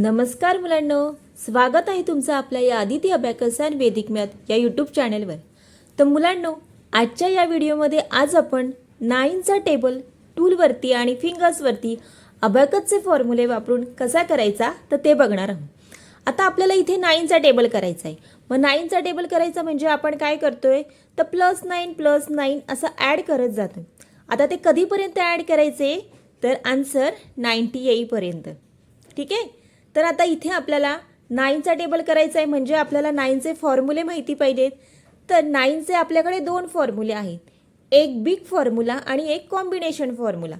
नमस्कार मुलांनो स्वागत आहे तुमचं आपल्या या Aditi abacus and Vedic math या यूट्यूब चॅनलवर तर मुलांनो आजच्या या व्हिडिओमध्ये आज आपण नाईनचा टेबल टूलवरती आणि फिंगर्सवरती अबॅकसचे फॉर्म्युले वापरून कसा करायचा तर ते बघणार आहोत. आता आपल्याला इथे नाईनचा टेबल करायचा आहे. मग नाईनचा टेबल करायचा म्हणजे आपण काय करतोय? तर प्लस नाईन प्लस नाईन असं ॲड करत जातो. आता ते कधीपर्यंत ॲड करायचे? तर आन्सर नाईन्टी येईपर्यंत ठीक आहे? तर आता इथे आपल्याला नाईनचा टेबल करायचा आहे म्हणजे आपल्याला नाईनचे फॉर्म्युले माहिती पाहिजेत. तर नाईनचे आपल्याकडे दोन फॉर्म्युले आहेत. एक बिग फॉर्म्युला आणि एक कॉम्बिनेशन फॉर्म्युला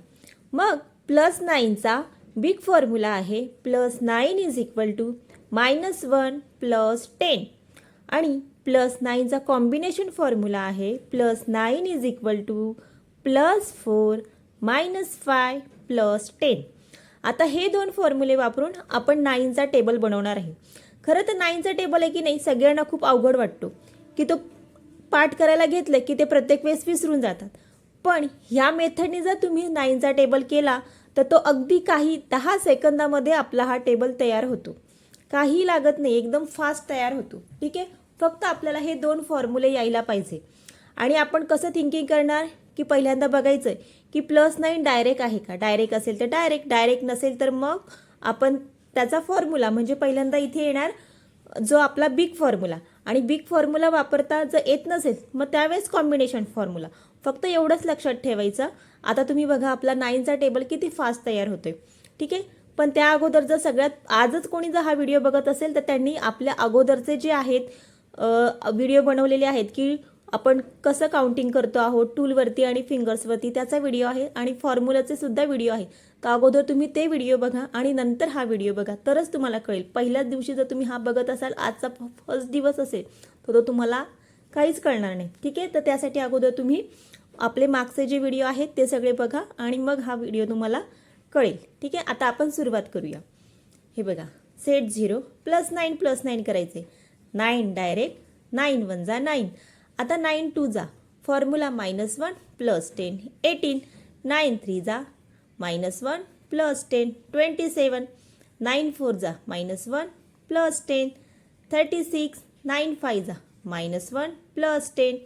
मग प्लस नाईनचा बिग फॉर्म्युला आहे. Plus nine is equal to minus one plus ten आणि प्लस नाईनचा कॉम्बिनेशन फॉर्म्युला आहे. Plus nine is equal to plus four minus five plus ten आता हे दोन फॉर्म्युले वापरून आपण नाईनचा टेबल बनवणार आहे. खरं तर नाईनचा टेबल आहे की नाही सगळ्यांना खूप अवघड वाटतो. की तो पाठ करायला घेतलं की ते प्रत्येक वेळेस विसरून जातात. पण ह्या मेथडने जर तुम्ही नाईनचा टेबल केला तर तो अगदी काही दहा सेकंदामध्ये आपला हा टेबल तयार होतो. काही लागत नाही एकदम फास्ट तयार होतो. ठीक आहे? फक्त आपल्याला हे दोन फॉर्म्युले यायला पाहिजे. आणि आपण कसं थिंकिंग करणार? की पहिल्यांदा बघायचं आहे की प्लस नाईन डायरेक्ट आहे का? डायरेक्ट असेल तर डायरेक्ट डायरेक्ट नसेल तर मग आपण त्याचा फॉर्म्युला म्हणजे पहिल्यांदा इथे येणार जो आपला बिग फॉर्म्युला आणि बिग फॉर्म्युला वापरता जर येत नसेल मग त्यावेळेस कॉम्बिनेशन फॉर्म्युला फक्त एवढंच लक्षात ठेवायचं. आता तुम्ही बघा आपला नाईनचा टेबल किती फास्ट तयार होतोय. ठीक आहे? पण त्या अगोदर जर सगळ्यात आजच कोणी जर हा व्हिडिओ बघत असेल तर त्यांनी आपल्या अगोदरचे जे आहेत व्हिडिओ बनवलेले आहेत की आपण कसं काउंटिंग करतो आहोत? टूलवरती आणि फिंगर्सवरती त्याचा व्हिडिओ आहे आणि फॉर्म्युलाचे सुद्धा व्हिडिओ आहे. तर अगोदर तुम्ही ते व्हिडिओ बघा आणि नंतर हा व्हिडिओ बघा. तरच तुम्हाला कळेल. पहिल्याच दिवशी जर तुम्ही हा बघत असाल आजचा फर्स्ट दिवस असेल तर तो तुम्हाला काहीच कळणार नाही. ठीक आहे? तर त्यासाठी अगोदर तुम्ही आपले मागचे जे व्हिडिओ आहेत ते सगळे बघा आणि मग हा व्हिडिओ तुम्हाला कळेल. ठीक आहे? आता आपण सुरुवात करूया. हे बघा. Set zero plus nine plus nine करायचे. नाईन डायरेक्ट नाईन वन जा नाईन आता नाईन टू जा. Formula minus one plus ten. Eighteen. Nine three जा. Minus one plus ten. Twenty seven. Nine four जा. Minus one plus ten. Thirty six. Nine five जा. Minus one plus ten.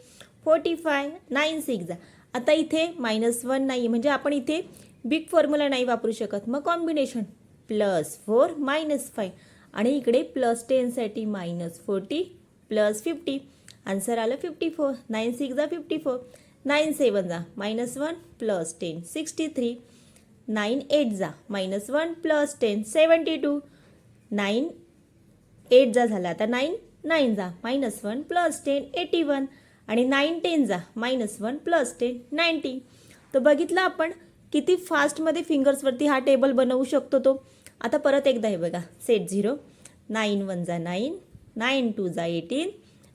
Forty five nine six जा. आता इथे minus one नाही म्हणजे आपण इथे बिग फॉर्म्युला नाही वापरू शकत. मग combination. Plus four minus five आणि इकडे plus टेनसाठी minus forty plus fifty. Answer आलं फिफ्टी फोर नाईन सिक्स जा फिफ्टी फोर नाईन सेवन जा. Minus one plus ten sixty three nine eight जा. Minus one plus ten seventy two nine eight जा झाला. आता nine nine जा. Minus one plus ten eighty one आणि nine ten जा. Minus one plus ten ninety तर बघितलं आपण किती फास्टमध्ये फिंगर्सवरती हा टेबल बनवू शकतो तो. आता परत एकदा हे बघा. सेट झिरो नाईन वन जा नाईन नाईन टू जा एटीन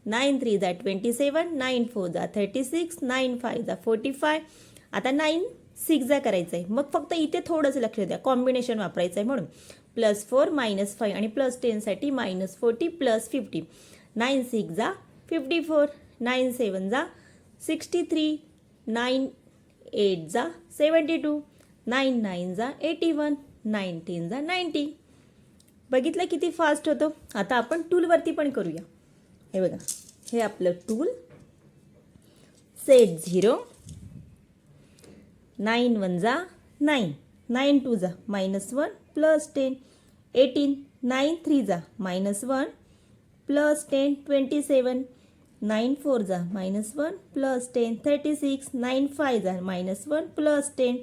नाईन थ्री जा ट्वेंटी सेवन नाईन फोर जा थर्टी सिक्स नाईन फाय जा फोर्टी फाय आता नाईन सिक्स जा करायचं आहे मग फक्त इथे थोडंसं लक्ष द्या. कॉम्बिनेशन वापरायचं आहे म्हणून. प्लस फोर मायनस फाय आणि plus टेनसाठी minus forty plus fifty nine six जा फिफ्टी फोर नाईन सेवन जा सिक्स्टी थ्री नाईन एट जा सेवन्टी टू नाईन नाईन जा एटी वन नाईन टेन जा नाईन्टी बघितलं किती फास्ट होतं? आता आपण टूलवरती पण करूया. हे बघा. हे आपलं tool set zero nine one जा नाईन नाईन टू जा minus one plus ten eighteen nine three जा minus one plus ten twenty seven nine four जा minus one plus ten thirty six nine five जा minus one plus ten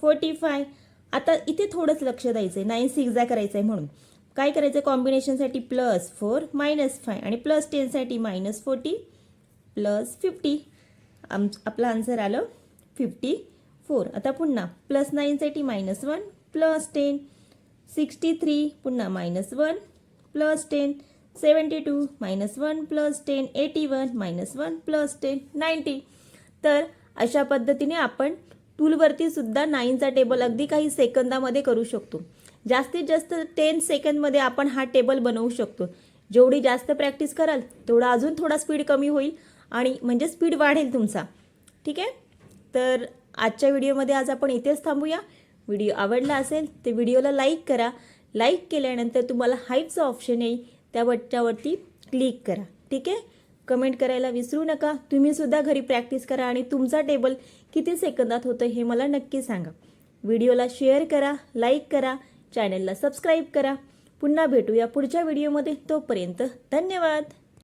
forty five आता इथे थोडंच लक्ष द्यायचं आहे नाईन सिक्स जा करायचं आहे म्हणून. काय करायचं? कॉम्बिनेशनसाठी प्लस फोर मायनस फाय आणि प्लस टेनसाठी मायनस फोर्टी प्लस फिफ्टी आम आपलं आन्सर आलं फिफ्टी फोर आता पुन्हा plus नाईनसाठी minus one plus ten sixty three पुन्हा minus one plus ten seventy two minus one plus ten eighty one minus one plus ten ninety तर अशा पद्धतीने आपण टूलवरती सुद्धा नाईनचा टेबल अगदी काही सेकंदामध्ये करू शकतो. जास्तीत जास्त टेन सेकंदमध्ये आपण हा टेबल बनवू शकतो. जेवढी जास्त प्रॅक्टिस कराल तेवढा अजून थोडा स्पीड कमी होईल आणि म्हणजे स्पीड वाढेल तुमचा. ठीक आहे? तर आजच्या व्हिडिओमध्ये आज आपण इथेच थांबूया. व्हिडिओ आवडला असेल तर व्हिडिओला लाईक करा. लाईक केल्यानंतर तुम्हाला हाईपचं ऑप्शन येईल. त्या बटणावरती क्लिक करा. ठीक आहे? कमेंट करायला विसरू नका. तुम्हीसुद्धा घरी प्रॅक्टिस करा आणि तुमचा टेबल किती सेकंदात होतं हे मला नक्की सांगा. व्हिडिओला शेअर करा लाईक करा चॅनलला सबस्क्राईब करा. पुन्हा भेटूया पुढच्या व्हिडिओमध्ये तोपर्यंत धन्यवाद.